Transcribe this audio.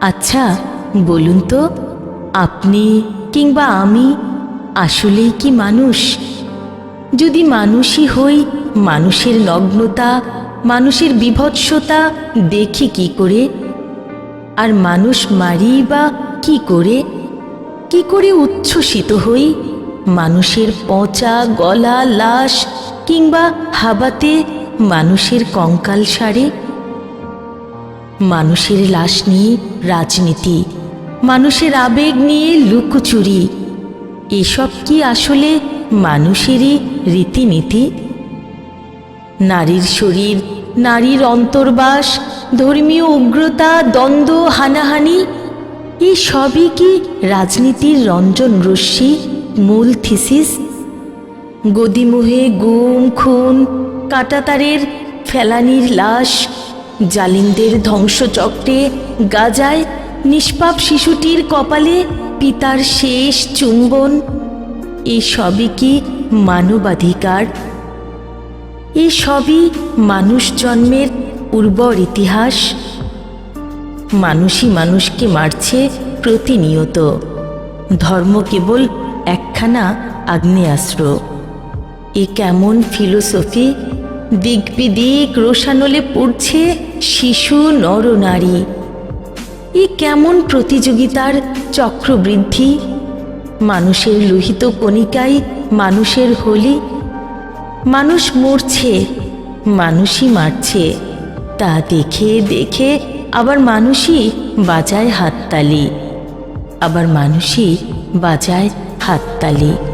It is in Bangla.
আচ্ছা বলুন তো, আপনি কিংবা আমি আসলেই কি মানুষ? যদি মানুষই হই, মানুষের নগ্নতা, মানুষের বিভৎসতা, দেখি কি করে? আর মানুষ মারি বা কি করে? কি করে উচ্ছ্বসিত হই? মানুষের পচা গলা, লাশ, কিংবা হাবাতে মানুষের কঙ্কাল সারে? মানুষের লাশ নিয়ে রাজনীতি, মানুষের আবেগ নিয়ে লুকোচুরি। এসব কি আসলে মানুষেরই রীতিনীতি? নারীর শরীর, নারীর অন্তর্বাস, ধর্মীয় উগ্রতা, দ্বন্দ্ব, হানাহানি এই সবই কি রাজনীতির রঞ্জন রশ্মি, মূল থিসিস? গদিমোহে গুম, খুন, কাটাতারের ফেলানির লাশ জালিমদের ধ্বংসচক্রে গাজায় নিষ্পাপ শিশুটির কপালে পিতার শেষ চুম্বন। এই সবই কি মানবাধিকার? এই সবই মানুষ জন্মের উর্বর ইতিহাস। মানুষই মানুষকে মারছে প্রতিনিয়ত। ধর্ম কেবল একখানা আগ্নেয়াস্ত্র। এ কেমন ফিলোসফি দিক বিদিক রোশানলে পড়ছে শিশু নরনারী। এ কেমন প্রতিযোগিতার চক্রবৃদ্ধি? মানুষের লোহিত কণিকায় মানুষের হোলি। মানুষ মরছে, মানুষই মারছে। তা দেখে দেখে আবার মানুষই বাজায় হাততালি। আবার মানুষই বাজায় হাততালি।